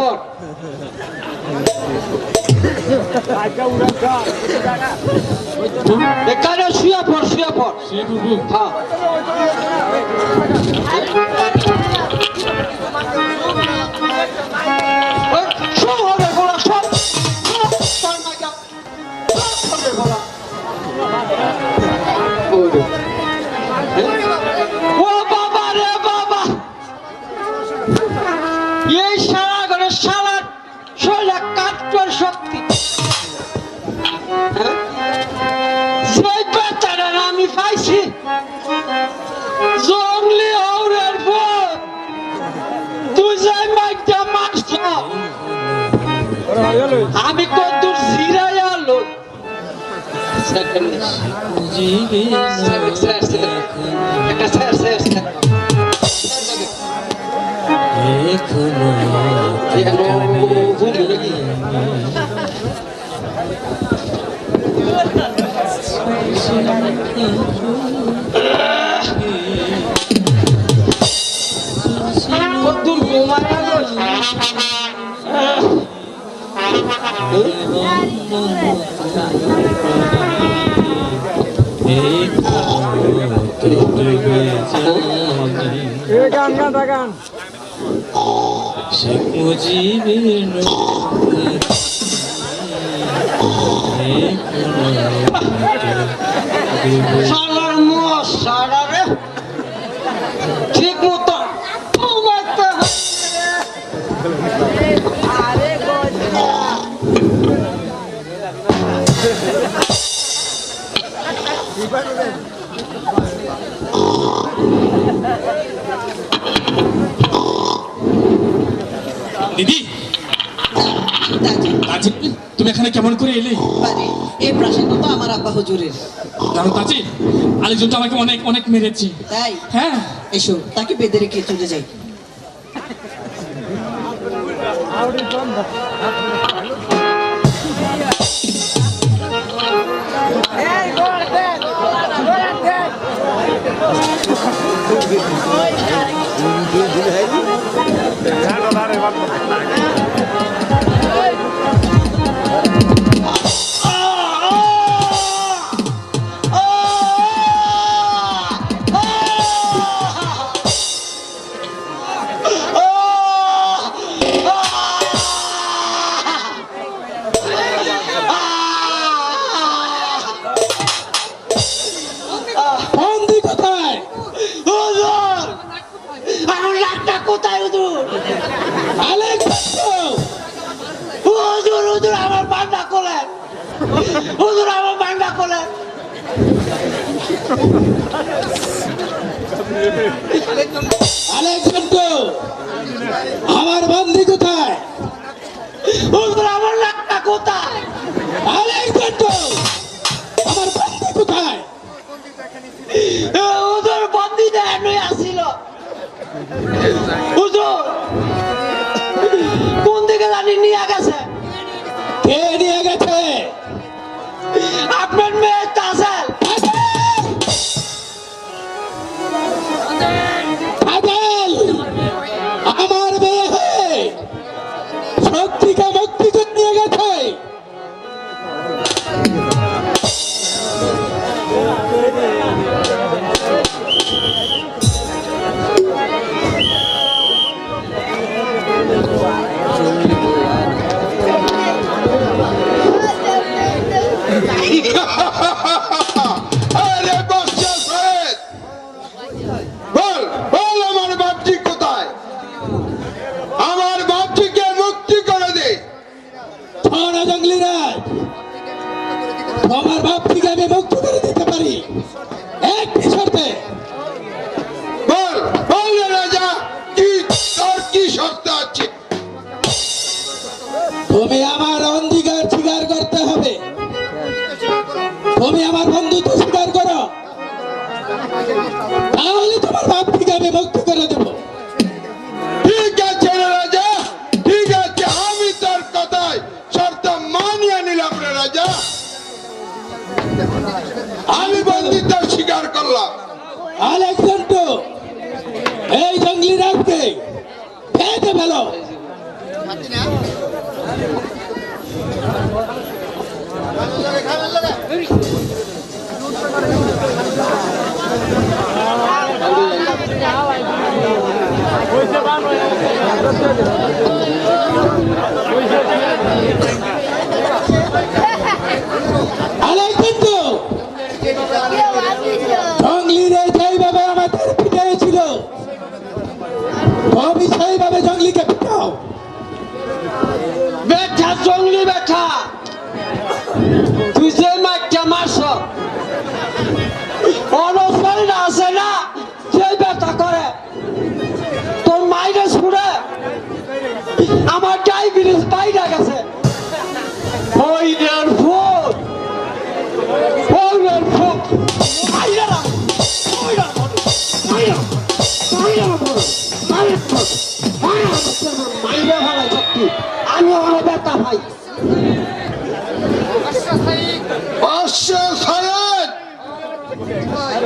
পর এখানে শুয়ে পর শুয়ে পর হ্যাঁ আমি কত জিরাই আলো। একটা স্যার স্যার স্যার শেখ মুজিবের শালার দিদি। তুমি এখানে কেমন করে এলে? এই প্রাসাদ তো আমার আব্বা হুজুরের। জানো তাজি আরেকজন তো আমাকে অনেক অনেক মেরেছে। তাই? হ্যাঁ। এসো তাকে বেঁধে রেখে চলে যাই। বন্দি হুজুর হুজুর, আমার বান্ডা কোলেন হুজুর, আমার বান্ডা আলেকজান্ডো আমার বন্দি কোথায়? হুজুর, আমার লাখটা কোথায়? আমার বন্দি কোথায়? Hallelujah. তুমি আমার অঙ্গীকার স্বীকার করতে হবে। তুমি আমার বন্ধুত্ব স্বীকার করো। তাহলে তোমার বাপ থেকে আমি মুক্ত করে দেবো। ঠিক আছে রাজা ঠিক আছে আমি তোর কথায় শর্ত মানিয়ে নিলাম রে রাজা। আমি বন্দিত্ব স্বীকার করলাম। আলেকজান্ডো এই জঙ্গলি রাজকে খেতে ফেলো আলাই আমার ডায়াবেটিস বাইরে গেছে হইনের ফুট হইনের ফুট মাইরে না মাইরে না মাইরে না মাইরে না মাইরে না মাইরে ভালো শক্তি আমি ওখানে ব্যথা ভাই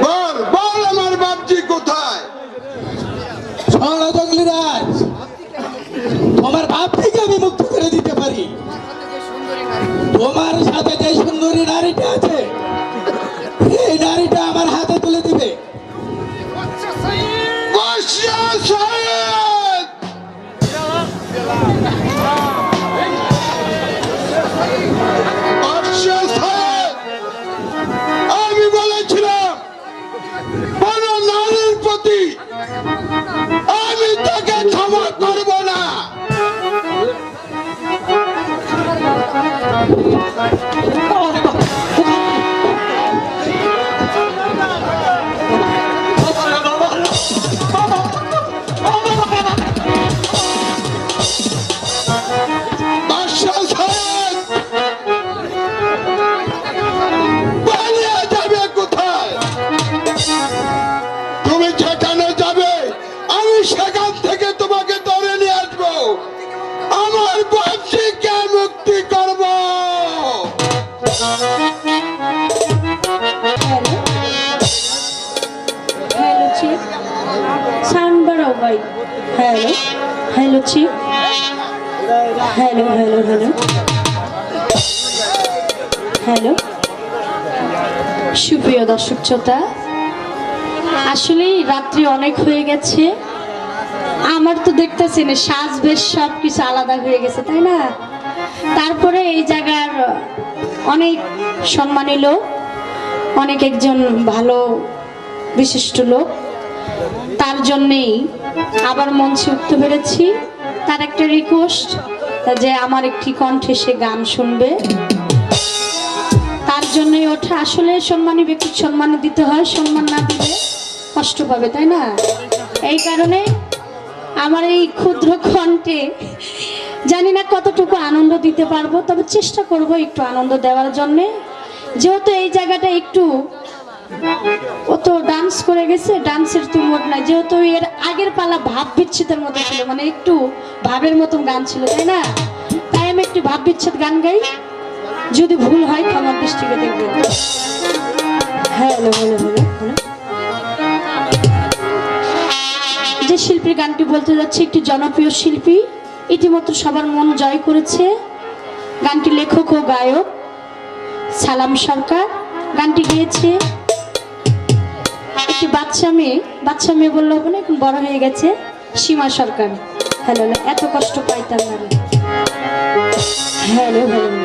বল বল আমার বাপজি কোথায়? শোনো জঙ্গলিরাজ তোমার বাপ থেকে আমি মুক্ত করে দিতে পারি। তোমার সাথে যে সুন্দরী নারীটা আছে, এই নারীটা আমার হাতে তুলে দিবে। সাহেব! Hello hello hello hello hello সুপ্রিয় দর্শক শ্রোতা আসলেই রাত্রি অনেক হয়ে গেছে। আমার তো দেখতেছেন সাজ বেশ সব কিছু আলাদা হয়ে গেছে, তাই না? তারপরে এই জায়গার অনেক সম্মানী লোক, অনেক একজন ভালো বিশিষ্ট লোক। তার জন্যেই আবার মঞ্চে উঠতে পেরেছি। তার একটা রিকোয়েস্ট যে আমার একটি কণ্ঠে সে গান শুনবে। তার জন্যই ওঠা। আসলে সম্মানী ব্যক্তির সম্মান দিতে হয়, সম্মান না দিলে কষ্ট পাবে, তাই না? এই কারণে আমার এই ক্ষুদ্র কণ্ঠে জানি না কতটুকু আনন্দ দিতে পারব, তবে চেষ্টা করব একটু আনন্দ দেওয়ার জন্যে। যেহেতু এই জায়গাটা একটু ও তো ডান্স করে গেছে ডান্সের তুমুট নাই। যেহেতু এর আগের পালা ভাব বিচ্ছেদের মতো ছিল মানে একটু ভাবের মতন গান ছিল, তাই না? তাই আমি একটু ভাব বিচ্ছেদ গান গাই। যদি ভুল হয় ক্ষমার দৃষ্টিকে দেখব হ্যালো। যে শিল্পীর গানটি বলতে যাচ্ছে, একটি জনপ্রিয় শিল্পী, ইতিমধ্যে সবার মন জয় করেছে। গানটি লেখক ও গায়ক সালাম সরকার। গানটি গেয়েছে একটি বাচ্চা মেয়ে বাচ্চা মেয়ে বলল হবে এখন বড় হয়ে গেছে, সীমা সরকার। হ্যালো, এত কষ্ট পাইতাম না হ্যালো হ্যালো।